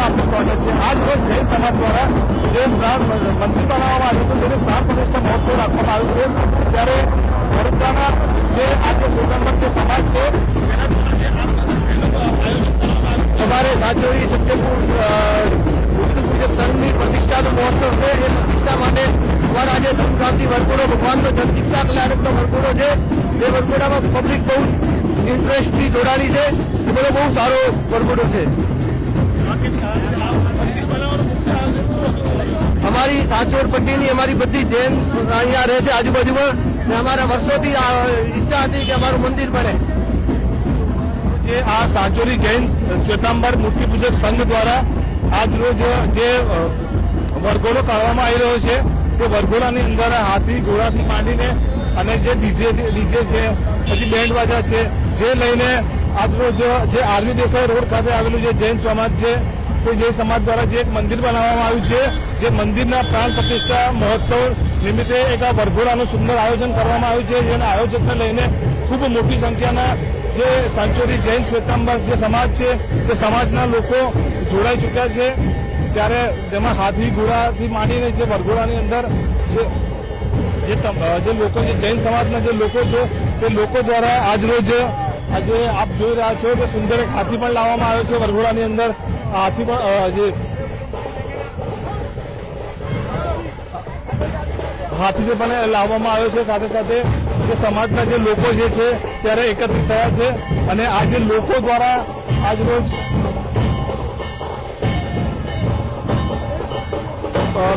ન્યૂઝમાં આપનું સ્વાગત છે. આજ રોજ જૈન સમાજ દ્વારા જે પ્રાણ મંદિર બનાવવામાં આવ્યું હતું, તેને પ્રાણ પ્રતિષ્ઠા મહોત્સવ રાખવામાં આવ્યો છે. ત્યારે વડોદરાના જે આજે સ્વતંત્ર જે સમાજ છે. અમારે સાચોરી સત્યપુર પૂજક સંઘની પ્રતિષ્ઠાનો મહોત્સવ છે. એ પ્રતિષ્ઠા માટે અમારા આજે ધૂમધામથી વરઘોડો, ભગવાનનો જગદીક્ષા કલ્યાણકનો વરઘોડો છે. એ વરઘોડામાં પબ્લિક બહુ ઇન્ટરેસ્ટથી જોડાયેલી છે. એ બધો બહુ સારો વરઘોડો છે. અમારી સાચોર પટ્ટીની અમારી બધી જૈન અહીંયા રહે છે આજુબાજુમાં ને અમારા વર્ષોથી ઈચ્છા હતી કે અમારું મંદિર બને. જે આ સાચોરી જૈન શ્વેતાંબર મૂર્તિ પૂજક સંઘ દ્વારા આજ રોજ જે વર્ગોળો કાઢવામાં આવી રહ્યો છે, તે વરઘોડાની અંદર હાથી ઘોડાથી માંડીને અને જે ડીજે ડીજે છે, પછી બેન્ડ બાજા છે, જે લઈને આજ રોજ જે આરવી દેસાઈ રોડ ખાતે આવેલું જે જૈન સમાજ છે, તે જૈન સમાજ દ્વારા જે એક મંદિર બનાવવામાં આવ્યું છે, જે મંદિરના પ્રાણ પ્રતિષ્ઠા મહોત્સવ નિમિત્તે એક આ વરઘોડાનું સુંદર આયોજન કરવામાં આવ્યું છે. જેના આયોજકને લઈને ખૂબ મોટી સંખ્યાના જે સાંચોરી જૈન શ્વેતાંબર જે સમાજ છે, તે સમાજના લોકો જોડાઈ ચૂક્યા છે. ત્યારે તેમાં હાથી ઘોડાથી માંડીને જે વરઘોડાની અંદર જે જે લોકો જે જૈન સમાજના જે લોકો છે, તે લોકો દ્વારા આજ રોજ આજે આપ જોઈ રહ્યા છો કે સુંદર એક હાથી પણ લાવવામાં આવ્યો છે વરઘોડાની અંદર. હાથી પણ જે હાથીને પણ લાવવામાં આવ્યો છે, સાથે સાથે જે સમાજના જે લોકો જે છે, ત્યારે એકત્રિત થયા છે અને આ જે લોકો દ્વારા આજ રોજ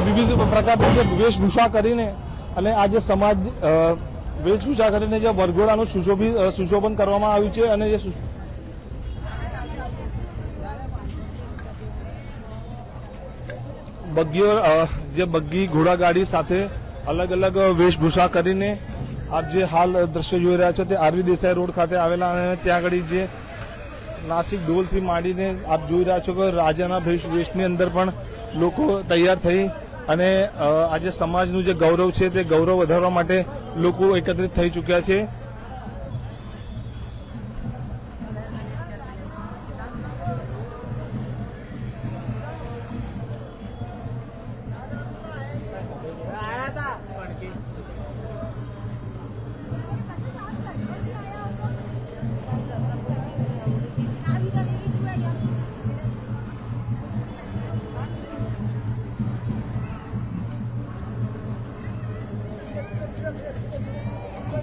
વિવિધ પ્રકારની જે વેશભૂષા કરીને અને આ જે સમાજ વેશભૂષા કરીને જે વરઘોડાનું સુશોભિત સુશોભન કરવામાં આવ્યું છે અને જે બગ્ગીઓ જે બગ્ગી, ઘોડાગાડી સાથે અલગ અલગ વેશભૂષા કરીને આપ જે હાલ દ્રશ્ય જોઈ રહ્યા છો તે આરવી દેસાઈ રોડ ખાતે આવેલા અને ત્યાં આગળ જે નાસિક ઢોલથી માંડીને આપ જોઈ રહ્યા છો કે રાજાના વેશ વેશની અંદર પણ લોકો તૈયાર થઈ અને આજે સમાજનું જે ગૌરવ છે તે ગૌરવ વધારવા માટે લોકો એકત્રિત થઈ ચૂક્યા છે.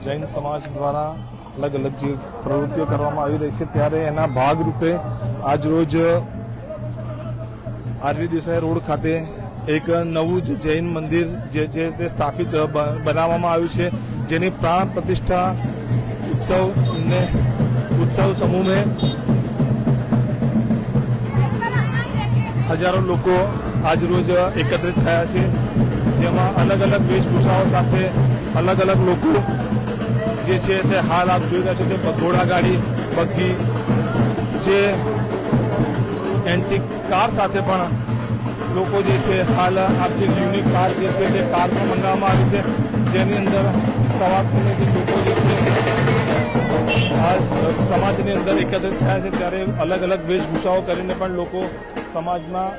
જૈન સમાજ દ્વારા અલગ અલગ જે પ્રવૃત્તિઓ કરવામાં આવી રહી છે, ત્યારે એના ભાગરૂપે આજ રોજ આરવી દેસાઈ રોડ ખાતે એક નવું જ જૈન મંદિર જે છે તે સ્થાપિત બનાવવામાં આવ્યું છે, જેની પ્રાણ પ્રતિષ્ઠા ઉત્સવને ઉત્સવ સમૂહને હજારો લોકો આજ રોજ એકત્રિત થયા છે, જેમાં અલગ અલગ વેશભૂષાઓ સાથે અલગ અલગ લોકો જે છે તે હાલ આપ જોઈ રહ્યા છો તે ઘોડા ગાડી બગ્ગી જે એન્ટિક કાર સાથે પણ લોકો જે છે હાલ આપ જે યુનિક કાર જે છે તે કાર પણ મંગાવવામાં આવી છે. જેની અંદર સવાર થઈને લોકો જે છે સમાજની અંદર એકત્રિત થયા છે ત્યારે અલગ અલગ વેશભૂષાઓ કરીને પણ લોકો સમાજમાં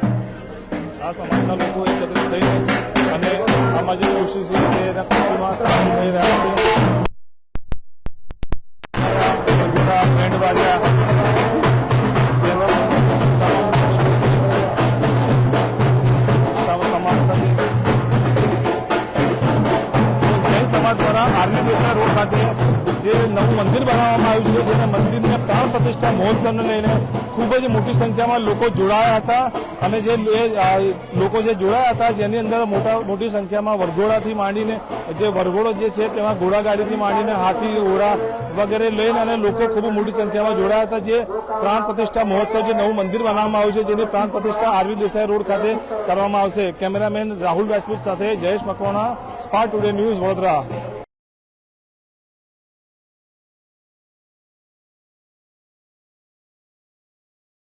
આ સમાજના લોકો એકત્રિત થઈને અને આમાં જે ખુશી છે તે એના ખુશીમાં સામેલ થઈ રહ્યા છે. ઘોડા, બેન્ડ સમાજ દ્વારા આર્મી દેશના રોડ ખાતે જે નવું મંદિર બનાવવામાં આવ્યું છે જેને મંદિરને પ્રાણ પ્રતિષ્ઠા મહોત્સવને લઈને ખૂબ જ મોટી સંખ્યામાં લોકો જોડાયા હતા અને જે લોકો જે જોડાયા હતા, જેની અંદર મોટા, મોટી સંખ્યામાં વરઘોડાથી માંડીને, જે વરઘોડો જે છે તેમાં ઘોડાગાડીથી માંડીને હાથી ઘોડા વગેરે લઈને અને લોકો ખૂબ મોટી સંખ્યામાં જોડાયા હતા. જે પ્રાણ પ્રતિષ્ઠા મહોત્સવ જે નવું મંદિર બનાવવામાં આવ્યું છે, જેની પ્રાણ પ્રતિષ્ઠા આરવી દેસાઈ રોડ ખાતે કરવામાં આવશે. કેમેરામેન રાહુલ રાજપૂત સાથે જયેશ મકવાણા સ્પાર ટુડે ન્યૂઝ વડોદરા.